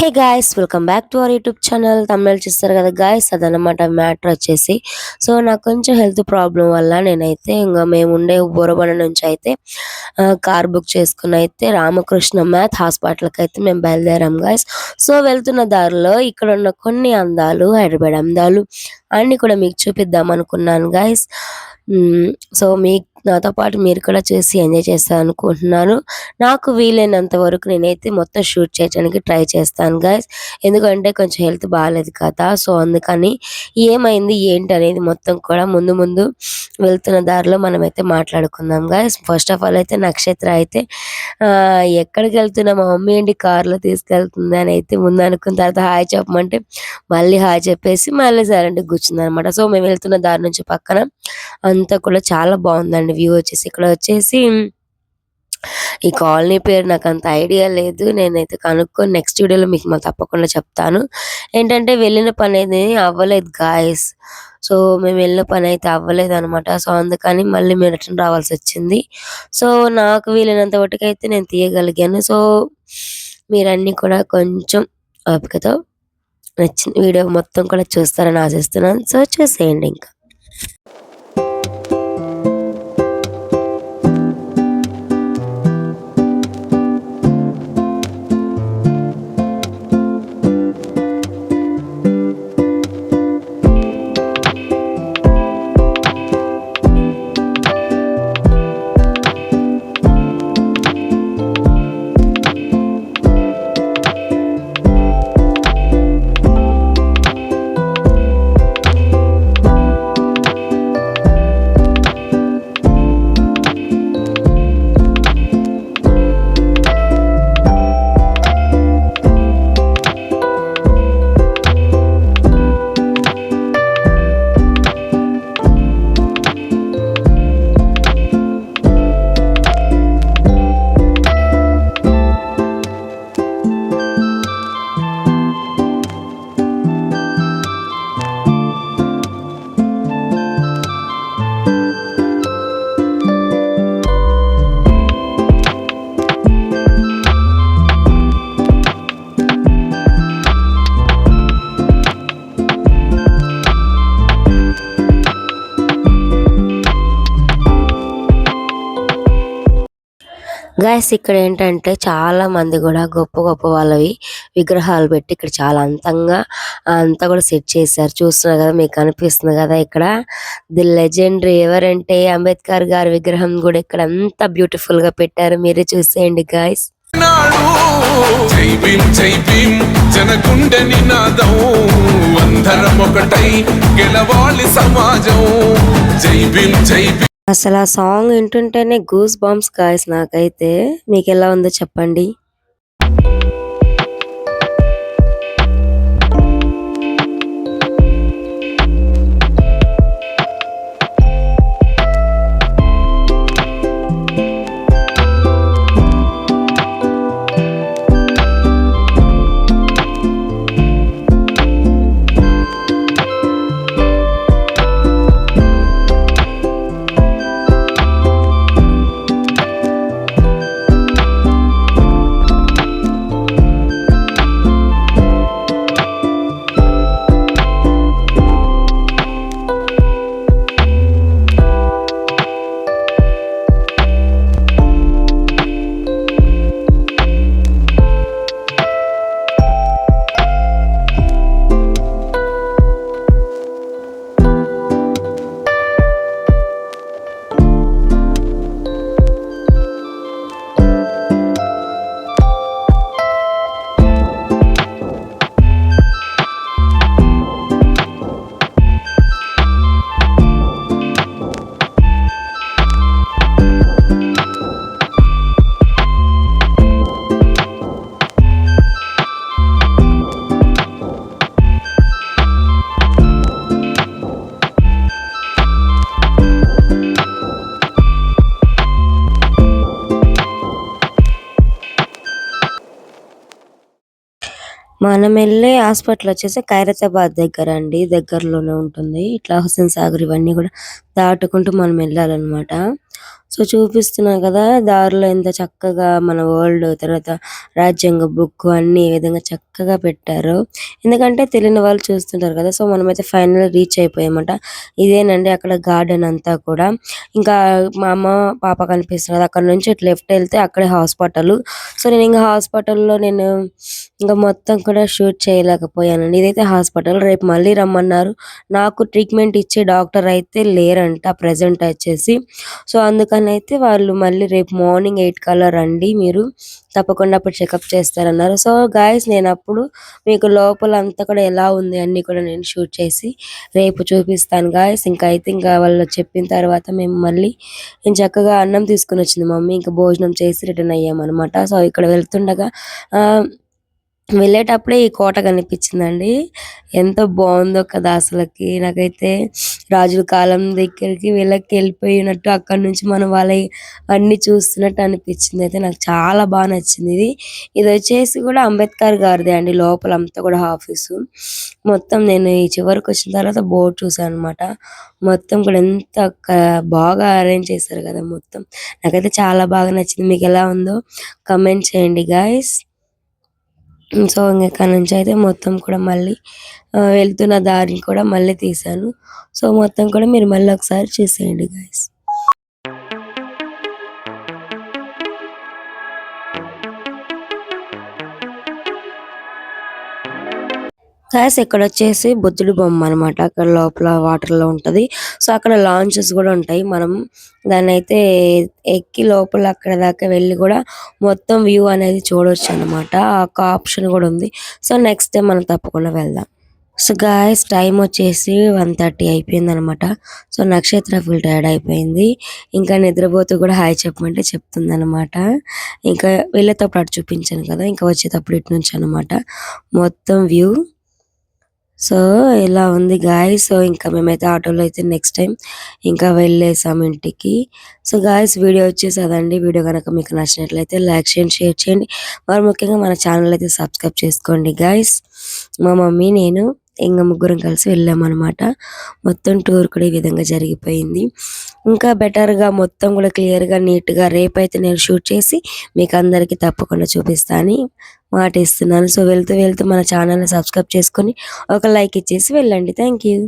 Hey guys welcome back to our YouTube channel. Tamil చూస్తారు కదా guys అదనమాట matter వచ్చేసి. సో నాకు కొంచెం హెల్త్ ప్రాబ్లం వల్ల నేనైతే ఇంకా మేము ఉండే బోరబండ నుంచి అయితే కార్ బుక్ చేసుకుని అయితే రామకృష్ణ మ్యాథ్ హాస్పిటల్కి అయితే మేము బయలుదేరాం గాయస్. సో వెళ్తున్న దారిలో ఇక్కడ ఉన్న కొన్ని అందాలు హైదరాబాద్ అందాలు అన్ని కూడా మీకు చూపిద్దాం అనుకున్నాను గాయస్. సో మీ నాతో పాటు మీరు కూడా చూసి ఎంజాయ్ చేస్తారు అనుకుంటున్నాను. నాకు వీలైనంత వరకు నేనైతే మొత్తం షూట్ చేయడానికి ట్రై చేస్తాను గాయస్. ఎందుకంటే కొంచెం హెల్త్ బాగాలేదు కదా సో అందుకని ఏమైంది ఏంటి అనేది మొత్తం కూడా ముందు ముందు వెళ్తున్న దారిలో మనమైతే మాట్లాడుకుందాం గైస్ ఫస్ట్ ఆఫ్ ఆల్ అయితే నక్షత్ర అయితే ఎక్కడికి వెళ్తున్నా మా మమ్మీ ఏంటి కార్లో తీసుకెళ్తుంది అని అయితే ముందు అనుకున్న తర్వాత హాయ్ చెప్పమంటే మళ్ళీ హాయ్ చెప్పేసి మళ్ళీ సైలెంట్ కూర్చుంది అనమాట సో మేము వెళ్తున్న దారి నుంచి పక్కన అంతా కూడా చాలా బాగుందండి వ్యూ వచ్చేసి ఇక్కడ వచ్చేసి ఈ కాలనీ పేరు నాకు అంత ఐడియా లేదు. నేనైతే కనుక్కొని నెక్స్ట్ వీడియోలో మీకు మళ్ళీ తప్పకుండా చెప్తాను. ఏంటంటే వెళ్ళిన పని అయితే అవ్వలేదు గాయస్ సో మేము వెళ్ళిన పని అయితే అవ్వలేదు అనమాట సో అందుకని మళ్ళీ మేము రిటర్న్ రావాల్సి వచ్చింది. సో నాకు వీలైనంత మటుకు అయితే నేను తీయగలిగాను. సో మీరన్నీ కూడా కొంచెం ఓపికతో నచ్చిన వీడియో మొత్తం కూడా చూస్తారని ఆశిస్తున్నాను. సో చూసేయండి ఇంకా. గాయస్ ఇక్కడ ఏంటంటే చాలా మంది కూడా గొప్ప గొప్ప వాళ్ళవి విగ్రహాలు పెట్టి ఇక్కడ చాలా అందంగా అంతా కూడా సెట్ చేశారు. చూస్తున్నారు కదా మీకు కనిపిస్తుంది కదా ఇక్కడ. ది లెజెండరీ ఎవరంటే అంబేద్కర్ గారి విగ్రహం కూడా ఇక్కడ అంత బ్యూటిఫుల్గా పెట్టారు. మీరే చూసేయండి గాయస్ జై భీం జై భీం నినాదం అందరం ఒకటై గెలవాలి సమాజం. జై భీం జై భీం అసలు ఆ సాంగ్ వింటుంటేనే గూస్ బాంబ్స్ గాయస్ నాకైతే. మీకు ఎలా ఉందో చెప్పండి. మనం వెళ్ళే హాస్పిటల్ వచ్చేసి ఖైరతాబాద్ దగ్గర అండి. దగ్గరలోనే ఉంటుంది. ఇట్లా హుస్సేన్ సాగర్ ఇవన్నీ కూడా దాటుకుంటూ మనం వెళ్ళాలన్నమాట. సో చూపిస్తున్నా కదా దారిలో ఎంత చక్కగా మన వరల్డ్ తర్వాత రాజ్యాంగ బుక్ అన్ని విధంగా చక్కగా పెట్టారు. ఎందుకంటే తెలియని వాళ్ళు చూస్తుంటారు కదా సో మనమైతే ఫైనల్ రీచ్ అయిపోయామంట. ఇదేనండి అక్కడ గార్డెన్ అంతా కూడా. ఇంకా మా అమ్మ పాప కనిపిస్తున్నారు అక్కడ నుంచి ఇటు లెఫ్ట్ వెళ్తే అక్కడే హాస్పిటల్. సో నేను ఇంకా హాస్పిటల్లో నేను ఇంకా మొత్తం కూడా షూట్ చేయలేకపోయానండి. ఇదైతే హాస్పిటల్ రేపు మళ్ళీ రమ్మన్నారు. నాకు ట్రీట్మెంట్ ఇచ్చే డాక్టర్ అయితే లేరంట ప్రెసెంట్ వచ్చేసి. సో అందుకని అయితే వాళ్ళు మళ్ళీ రేపు మార్నింగ్ ఎయిట్ కల్లా రండి మీరు తప్పకుండా అప్పుడు చెకప్ చేస్తారన్నారు. సో గాయస్ నేను అప్పుడు మీకు లోపల అంతా కూడా ఎలా ఉంది అన్ని కూడా నేను షూట్ చేసి రేపు చూపిస్తాను గాయస్ ఇంకా అయితే ఇంకా వాళ్ళు చెప్పిన తర్వాత మేము మళ్ళీ నేను చక్కగా అన్నం తీసుకుని వచ్చింది మమ్మీ. ఇంకా భోజనం చేసి రిటర్న్ అయ్యామన్నమాట. అనమాట సో ఇక్కడ వెళ్తుండగా ఆ వెళ్ళేటప్పుడే ఈ కోట కనిపించిందండి. ఎంత బాగుందో కదా అసలకి. నాకైతే రాజుల కాలం దగ్గరికి వీళ్ళకి వెళ్ళిపోయినట్టు అక్కడ నుంచి మనం వాళ్ళ అన్ని చూస్తున్నట్టు అనిపించింది. అయితే నాకు చాలా బాగా నచ్చింది ఇది. ఇది వచ్చేసి కూడా అంబేద్కర్ గారిదే అండి. లోపల అంతా కూడా ఆఫీసు. మొత్తం నేను ఈ చివరికి వచ్చిన తర్వాత బోర్డు చూసాను అనమాట మొత్తం కూడా ఎంత బాగా అరేంజ్ చేశారు కదా మొత్తం. నాకైతే చాలా బాగా నచ్చింది. మీకు ఎలా ఉందో కమెంట్ చేయండి గాయస్ సో ఇక్కడ నుంచి అయితే మొత్తం కూడా మళ్ళీ వెళ్తున్న దారిని కూడా మళ్ళీ తీసాను సో మొత్తం కూడా మీరు మళ్ళీ ఒకసారి చూసేయండి గైస్ గాయస్ ఇక్కడ వచ్చేసి బుద్ధుడి బొమ్మ అనమాట అక్కడ లోపల వాటర్లో ఉంటుంది. సో అక్కడ లాంచెస్ కూడా ఉంటాయి. మనం దాన్ని అయితే ఎక్కి లోపల అక్కడ దాకా వెళ్ళి కూడా మొత్తం వ్యూ అనేది చూడొచ్చు అన్నమాట. ఒక ఆప్షన్ కూడా ఉంది. సో నెక్స్ట్ డే మనం తప్పకుండా వెళ్దాం. సో గాయస్ టైం వచ్చేసి వన్ థర్టీ అయిపోయింది అనమాట సో నక్షత్ర ఫుల్ టైర్డ్ అయిపోయింది. ఇంకా నిద్రపోతూ కూడా హాయ్ చెప్పమంటే చెప్తుంది అనమాట ఇంకా వెళ్ళేటప్పుడు అటు చూపించాను కదా. ఇంకా వచ్చేటప్పుడు ఇటు నుంచి అనమాట మొత్తం వ్యూ సో ఇలా ఉంది గాయస్ సో ఇంకా మేమైతే ఆటోలో అయితే నెక్స్ట్ టైం ఇంకా వెళ్ళేసాం ఇంటికి. సో గాయస్ వీడియో వచ్చేసి అదండి వీడియో కనుక మీకు నచ్చినట్లయితే లైక్ చేయండి షేర్ చేయండి. మరి ముఖ్యంగా మన ఛానల్ అయితే సబ్స్క్రైబ్ చేసుకోండి గాయస్ మా మమ్మీ నేను ఇంకా ముగ్గురం కలిసి వెళ్ళామన్నమాట. మొత్తం టూర్ కూడా ఈ విధంగా జరిగిపోయింది. ఇంకా బెటర్గా మొత్తం కూడా క్లియర్గా గా రేపైతే నేను షూట్ చేసి మీకు అందరికీ తప్పకుండా చూపిస్తాను మాట ఇస్తున్నాను. సో వెళ్తూ వెళ్తూ మన ఛానల్ని సబ్స్క్రైబ్ చేసుకొని ఒక లైక్ ఇచ్చేసి వెళ్ళండి. Thank you